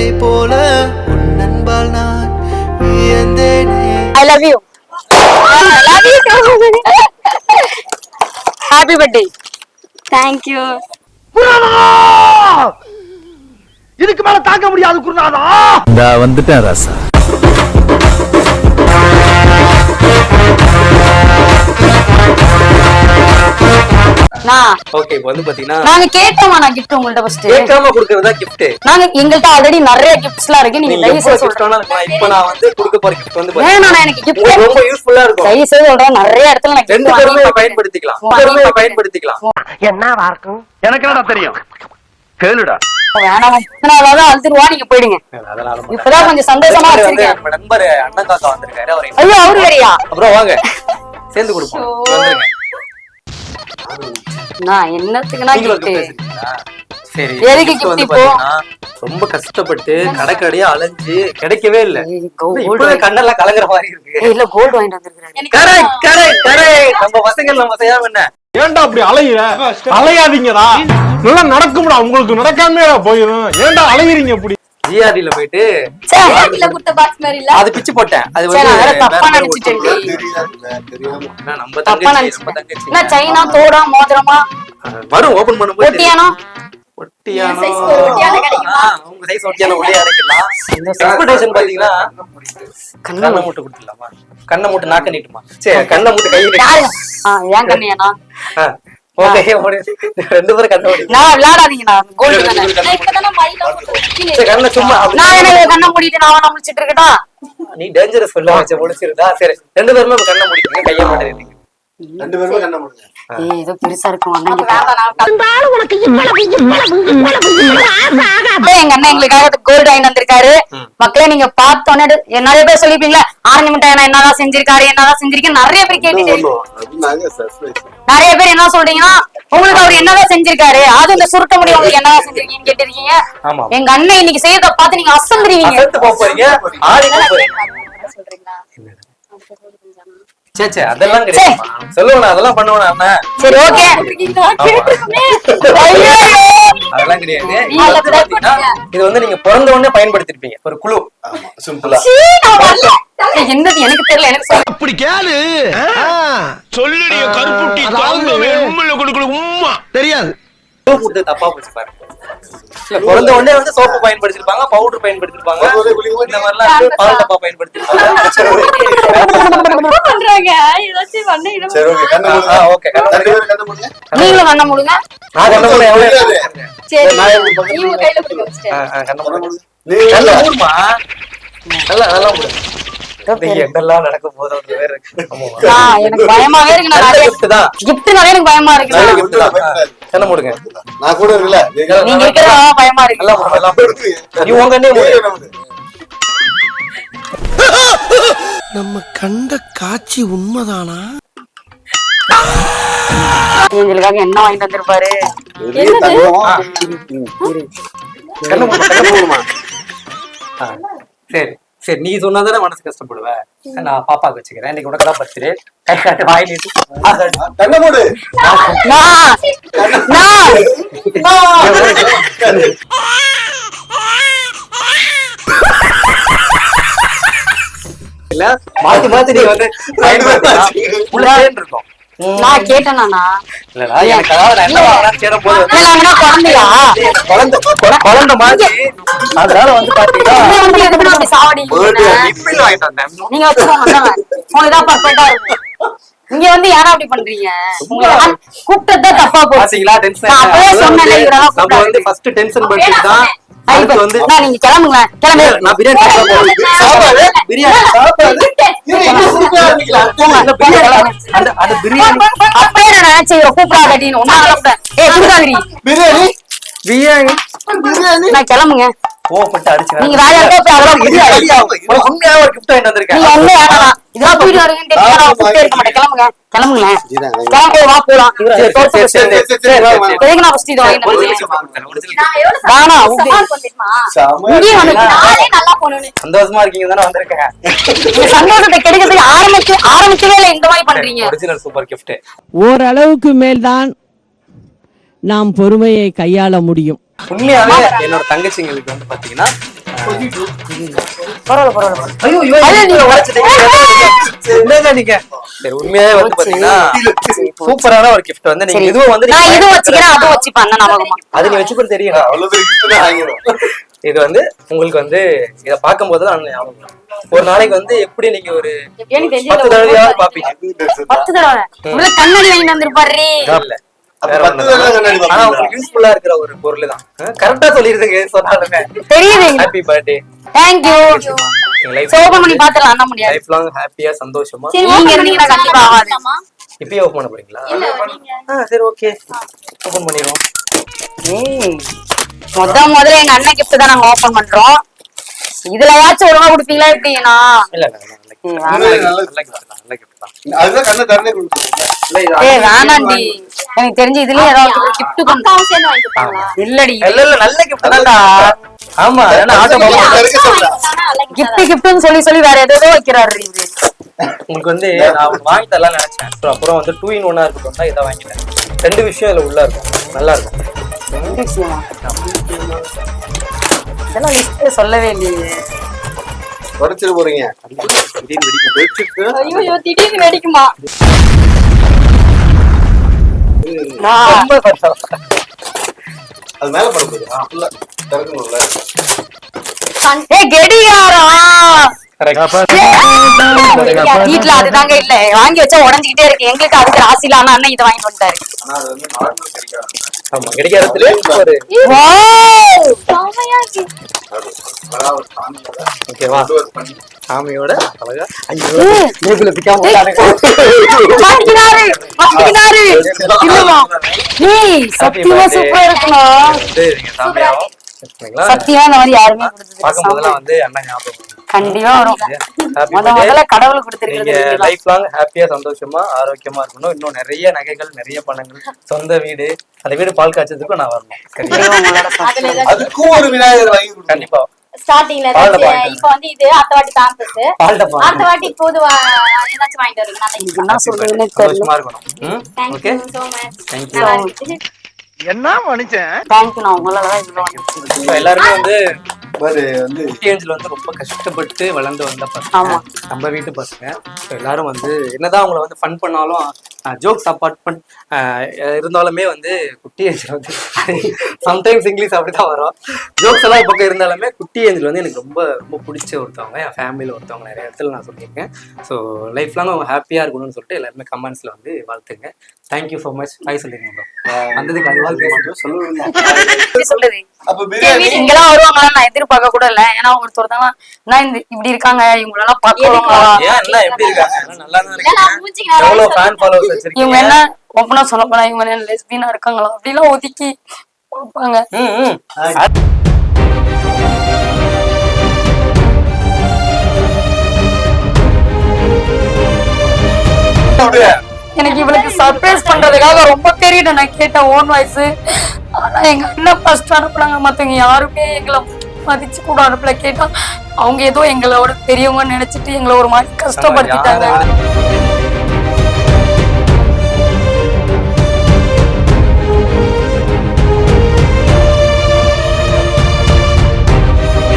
குழந்தை போல உன் அன்பால் நான் வியந்தேனே. I love you love you happy birthday thank you இதுக்கு மேல தாங்க முடியாது குருநாதா! இந்த வந்துட்டேன் ராசா. ஓகே இப்போ வந்து பாத்தீங்கன்னா நாங்க கேட்டோமா நான் gift உங்கள்ட்ட ஃபர்ஸ்ட் கேட்காம கொடுக்கறதா gift? நாங்க எங்கள்ட்ட ஆல்ரெடி நிறைய கிஃப்ட்ஸ்லாம் இருக்கு நீங்க நீங்க தயவு செய்து இருக்கலாம். இப்போ நான் வந்து கொடுக்க போற gift வந்து வேணாம் பாத்தீங்கன்னா நான் எனக்கு gift உங்களுக்கு ரொம்ப யூஸ்ஃபுல்லா இருக்கும். தயவு செய்து சொல்றேன் நிறைய இடத்துல நான் ரெண்டு பேருமே பயன்படுத்திக்கலாம். ரெண்டு. பயன்படுத்திக்கலாம். இருக்கும் எனக்கு என்னடா தெரியும்? கேளுடா. வேணாம் அழுதுருவா நீங்க போயிடுங்க. இப்பதான் கொஞ்சம் சந்தோஷமா வச்சிருக்கேன். நம்ம நண்பர் அண்ணன் தாத்தா வந்திருக்காரு அவரை ஐயோ அவரு வேறையா? அப்புறம் வாங்க சேர்ந்து கொடுப்போம். வந்துருங்க. நான் என்னத்துக்கு நான் நீங்களும் gift? gift வச்சிருக்கீங்களா? சரி ரொம்ப கஷ்டப்பட்டு கடைக்கடையா அலைஞ்சு கிடைக்கவே இல்ல. இப்பவே கண்ணெல்லாம் கலங்குற மாதிரி இருக்கு. இல்ல கோல்டு வாங்கிட்டு வந்திருக்காரு கரெக்ட் கரெக்ட் கரெக்ட் நம்ம பசங்கள் நம்ம செய்யாம என்ன? ஏன்டா அப்படி அலையிற? அலையாதீங்கடா. நல்லா நடக்கும்டா. உங்களுக்கு நடக்காம போயிடும். ஏன்டா அலையிறீங்க இப்படி? ஜிஆர்டில போயிட்டு இல்ல குடுத்த பாக்ஸ் மாதிரி இல்ல. அது பிச்சு போட்டேன். அது வந்து தப்பா நினைச்சிட்டேன். என்ன, நம்ம தப்பா நினைச்சிட்டேன் என்ன சைனா தோடா மோதிரமா? வரும் ஓபன் பண்ணும்போது ஒட்டியானோ? ஒட்டியானோ? கிடைக்குமா? உங்க சைஸ் ஒட்டியான பாத்தீங்கன்னா கண்ணை மூட்டு. கொடுத்துடலாமா? கண்ணை மூட்டு நாக்க நீட்டுமா? சரி கண்ணை மூட்டு கை யாரு? ஓகே ரெண்டு பேரும் கண்ணை மூடி. நான் கோல்டு நான் சரி கண்ணை சும்மா நான் எனக்கு கண்ணை மூடிட்டு நான் வேணா முடிச்சிட்டு இருக்கட்டா? நீ டேஞ்சரஸ் சொல்ல வச்ச முடிச்சிருந்தா. சரி ரெண்டு பேருமே கண்ணை முடிக்கணும் கையை மாட்டேன் ரெண்டு பேருமே கண்ண முடிங்க. ஏய் ஏதோ பெருசா இருக்கும்? எங்க அண்ணன் எங்களுக்காக கோல்டு வாங்கி வந்திருக்காரு. மக்களே நீங்க பார்த்தோன்னே நிறைய பேர் சொல்லிருப்பீங்களா ஆரஞ்சு மிட்டாய் என்னதான் செஞ்சிருக்காரு என்னதான் செஞ்சிருக்கேன் நிறைய பேர் கேட்டுட்டு அது நாங்க சர்ப்ரைஸ் நிறைய பேர் என்ன சொல்றீங்கன்னா உங்களுக்கு அவர் என்னதான் செஞ்சிருக்காரு? அது இந்த சுருட்ட முடி உங்களுக்கு என்னதான் செஞ்சிருக்கீங்கன்னு கேட்டிருக்கீங்க? ஆமா. எங்க அண்ணன் இன்னைக்கு செய்யறத பார்த்து நீங்க அசந்துருவீங்க. அதெல்லாம் கிடையாது சொல்லுவேன் அதெல்லாம் பண்ணுவேன் சரி ஓகே. அதெல்லாம் கிடையாது. இது வந்து நீங்க பிறந்த உடனே பயன்படுத்திருப்பீங்க. ஒரு குழு. ஆமா சிம்பிளா. என்னது எனக்கு தெரியல எனக்கு சொல்ல. அப்படி கேளு. சொல்லுடைய கருப்புட்டி தாங்கவே உண்மையில கொடுக்கல உம்மா. தெரியாது. தப்பா போச்சு பாருங்க. பிறந்த உடனே வந்து சோப்பு பயன்படுத்திருப்பாங்க பவுடர் பயன்படுத்திருப்பாங்க. இந்த மாதிரிலாம் வந்து பால் டப்பா பயன்படுத்திருப்பாங்க. நல்லா மூடுமா? நல்லா என்னெல்லாம் நடக்க எனக்கு பயமாவே இருக்கு நான் கிஃப்ட்னாலே எனக்கு பயமா இருக்கு. நான் கூட இருக்கல. நீங்க இருக்கிறதா பயமா இருக்கு. நீ உங்க. நம்ம கண்ட காட்சி உண்மைதானா? என்ன வாங்கிட்டு வந்திருப்பாரு? சரி. சரி நீ சொன்னாதானே மனசு கஷ்டப்படுவ. நான் பாப்பாக்கு வச்சுக்கிறேன். இன்னைக்கு உனக்கு தான் பர்த்டே. கை காட்டு வாய் நீட்டு. ஆ, சரி. கண்ண மூடு. நான் நான் இல்ல மாத்தி மாத்தி நீ வந்து தேன் இருக்கும். நான் கேட்டேனா இல்லடா எனக்கு அதாவது நான் என்ன வாங்கினா சேரும் போது இல்ல குழந்தையா? குழந்தை குழ- குழந்தை மாதிரி. அதனால வந்து பாத்தீங்கன்னா நீங்க வந்து எதுக்கு அப்படி சாவடி இப்படி வாங்கிட்டு வந்தேன். நீங்க வச்சுக்கோங்க இந்தாங்க. உங்களுக்கு தான் பர்ஃபெக்ட்டா இருக்கும். இங்க வந்து யாரா அப்படி பண்றீங்க? கூப்பிட்டது தப்பா போச்சு. பாத்தீங்களா டென்ஷன் நான் அப்பவே இவரெல்லாம் நம்ம வந்து ஃபர்ஸ்ட் டென்ஷன் பண்ணிட்டு தான் அடுத்து வந்து நீங்க கிளம்புங்க கிளம்பு. நான் பிரியாணி சாப்பிட போறேன். சாப்பாடு? பிரியாணி சாப்பாடு? அந்த பிரியாணி அந்த அந்த பிரியாணி. நான் கிளம்புங்க. கோவப்பட்டு அடிச்சு நீங்க வேற யாருக்கோ போய் அவ்வளவு ஒரு gift வாங்கிட்டு வந்திருக்கேன். இதெல்லாம் தெரியும் இருக்க மாட்டேன் கிளம்புங்க. கிளம்பு வா போலாம். எதுக்கு நான் ஃபர்ஸ்ட் இது சந்தோஷமா இருக்கீங்க. தானே வந்திருக்கேன். சந்தோஷத்தை கெடுக்கிறதுக்கு ஆரம்பிச்சு ஆரம்பிக்கவே இல்லை இந்த மாதிரி பண்றீங்க. ஒரிஜினல் சூப்பர் கிஃப்ட் ஓரளவுக்கு மேல்தான் நாம் பொறுமையை கையாள முடியும். உண்மையாவே என்னோட தங்கச்சிங்களுக்கு வந்து பாத்தீங்கன்னா பரவாயில்ல பரவாயில்ல ஐயோ நீங்க உடைச்சிட்டீங்க. என்னங்க நீங்க? சரி உண்மையாவே வந்து பாத்தீங்கன்னா சூப்பரான ஒரு கிஃப்ட் வந்து நீங்க இதுவும் வந்து நான் இது வச்சுக்கிறேன் அது வச்சுப்பேன் அது நீ தெரியும். இது வந்து உங்களுக்கு வந்து இத பார்க்கும்போது தான் ஞாபகம். ஒரு நாளைக்கு வந்து எப்படி நீங்க ஒரு பத்து தடவையாவது பாப்பீங்க பத்து தடவை. உள்ள கண்ணாடி வாங்கி வந்திருப்பாரு ஆனா? உங்களுக்கு யூஸ்ஃபுல்லா இருக்கிற ஒரு பொருள் தான் கரெக்டா சொல்லிருதுங்க சொன்னாலுமே. தெரியுது. Happy birthday thank you life சோபம் பண்ணி பாத்துலாம் அண்ணா முடியாது. லைஃப் லாங் ஹாப்பியா சந்தோஷமா? நீங்க பண்ணி கண்டிப்பா ஆகாது. இப்பயே ஓபன் பண்ண போறீங்களா? சரி ஓகே ஓபன் பண்ணிடுவோம் ஏய், முத முதல்ல எங்க அண்ணன் கிஃப்ட் தான் நாங்க ஓபன் பண்றோம். இதுலயாச்சும் ஒழுங்கா கொடுப்பீங்களா எப்படின்னா? இல்ல நல்ல. நல்ல தான். அதுதான் ஏய் வேணாண்டி. எனக்கு தெரிஞ்சு இதுலயும் ஏதாவது கிஃப்ட் அக்காவும் சேர்ந்து? இல்லடி. இல்ல இல்ல நல்ல gift தான்டா ஆமா ஏன்னா ஆட்டோ பாப்பா. இருக்க gift கிஃப்ட் சொல்லி சொல்லி வேற ஏதோ வைக்கிறாரு இவரு. உங்களுக்கு வந்து நான் வாங்கி தரலாம் நினைச்சேன். அப்புறம் வந்து டூ இன் ஒன்னா இருக்கட்டும் தான் இதை வாங்கிட்டேன். ரெண்டு விஷயம் இதுல உள்ள இருக்கும். நல்லா இருக்கும். ரெண்டு விஷயமா? இதெல்லாம் list சொல்லவே இல்லையே. உடைச்சிட போறீங்க. வச்சுட்டு ஐயோ, ஐயோ, திடீர்னு வெடிக்குமா? ரொம்ப கஷ்டம் அது மேல திறக்கணும்ல. ஏய். வீட்ல அதுதாங்க இல்ல. வாங்கி வச்சா உடஞ்சுக்கிட்டே இருக்கு. எங்களுக்கு அதுக்கு ராசி இல்ல ஆனா அண்ணன் இதை வாங்கி வந்துட்டாரு ஆமா கிடைக்காததுல ஒரு ஓகேவா சாமியோட அழகா ஐயோ மூக்குல பிக்காம சத்தியமா சூப்பரா இருக்குண்ணா. இந்த மாதிரி யாருமே கொடுத்தது பார்க்கும் இல்ல. போதெல்லாம் வந்து அண்ணன் ஞாபகம். கண்டிப்பா வரும். முத. முதல்ல கடவுள் நீங்க கொடுத்திருக்கிறது லைஃப் லாங் ஹாப்பியா சந்தோஷமா ஆரோக்கியமா இருக்கணும். இன்னும் நிறைய நகைகள் நிறைய பணங்கள் சொந்த வீடு அந்த வீடு பால் காய்ச்சதுக்கும் நான் வரணும். அதுக்கும் ஒரு விநாயகர் வாங்கி கண்டிப்பா. ஏதாச்சும் வாங்கிட்டு இப்ப வந்து இது அடுத்த வாட்டி டப்பா அடுத்த வாட்டி புது வா- ஏதாச்சும் வாங்கிட்டு gift. என்ன சொல்றதுன்னு தெரியல. சந்தோஷமா இருக்கணும். ம்? Thank okay you so much. Thank you. நல்லா இருக்கு. என்ன மனுஷன்? தேங்க்யூ நான் உங்களால தான் இவ்வளவு எல்லாருமே வந்து பாரு வந்து குட்டி ஏஞ்சல் வந்து ரொம்ப கஷ்டப்பட்டு வளர்ந்து வந்த பசங்க. ஆமா. நம்ம வீட்டு பசங்க. எல்லாரும் வந்து என்னதான் அவங்கள வந்து ஃபன் பண்ணாலும் ஜோக்ஸ் அப்பார்ட்மெண்ட் இருந்தாலுமே வந்து குட்டி ஏஞ்சல் வந்து சம்டைம்ஸ் இங்கிலீஷ் அப்படிதான் வரும். ஜோக்ஸ் எல்லாம் பக்கம் இருந்தாலுமே குட்டி ஏஞ்சல் வந்து எனக்கு ரொம்ப ரொம்ப பிடிச்ச ஒருத்தவங்க என் ஃபேமிலியில் ஒருத்தவங்க நிறைய இடத்துல நான் சொல்லியிருக்கேன். ஸோ லைஃப் லாங் அவங்க ஹாப்பியாக இருக்கணும்னு சொல்லிட்டு எல்லாருமே கமெண்ட்ஸில் வந்து வாழ்த்துங்க. தேங்க்யூ ஸோ மச் பாய் சொல்லிருங்க ப்ரோ வந்ததுக்கு அதுவாக பேசுகிறோம் இங்கெல்லாம் வருவாங்களா? நான் எதிர்பார்க்க கூட இல்ல. ஏன்னா ஒருத்தர் தான் நான் இந்த இப்படி இருக்காங்க. இவங்க எல்லாம் ஃபாலோவர்ஸ் இவங்க என்ன ஓப்பனா சொல்ல போனா இவங்க என்ன லெஸ்பியனா இருக்காங்களா? அப்படிலாம் ஒதுக்கி ம். எனக்கு இவளுக்கு சர்ப்ரைஸ் பண்றதுக்காக ரொம்ப தேடிட்டேன் நான் கேட்டேன் ஓன் வாய்ஸ் ஆனா எங்க அண்ணன் ஃபர்ஸ்ட் அனுப்புனாங்க மத்தவங்க யாருமே எங்களை மதிச்சு கூட அனுப்பல. கேட்டா அவங்க ஏதோ எங்களோட பெரியவங்க நினைச்சிட்டு எங்களை ஒரு மாதிரி கஷ்டப்படுத்திட்டாங்க.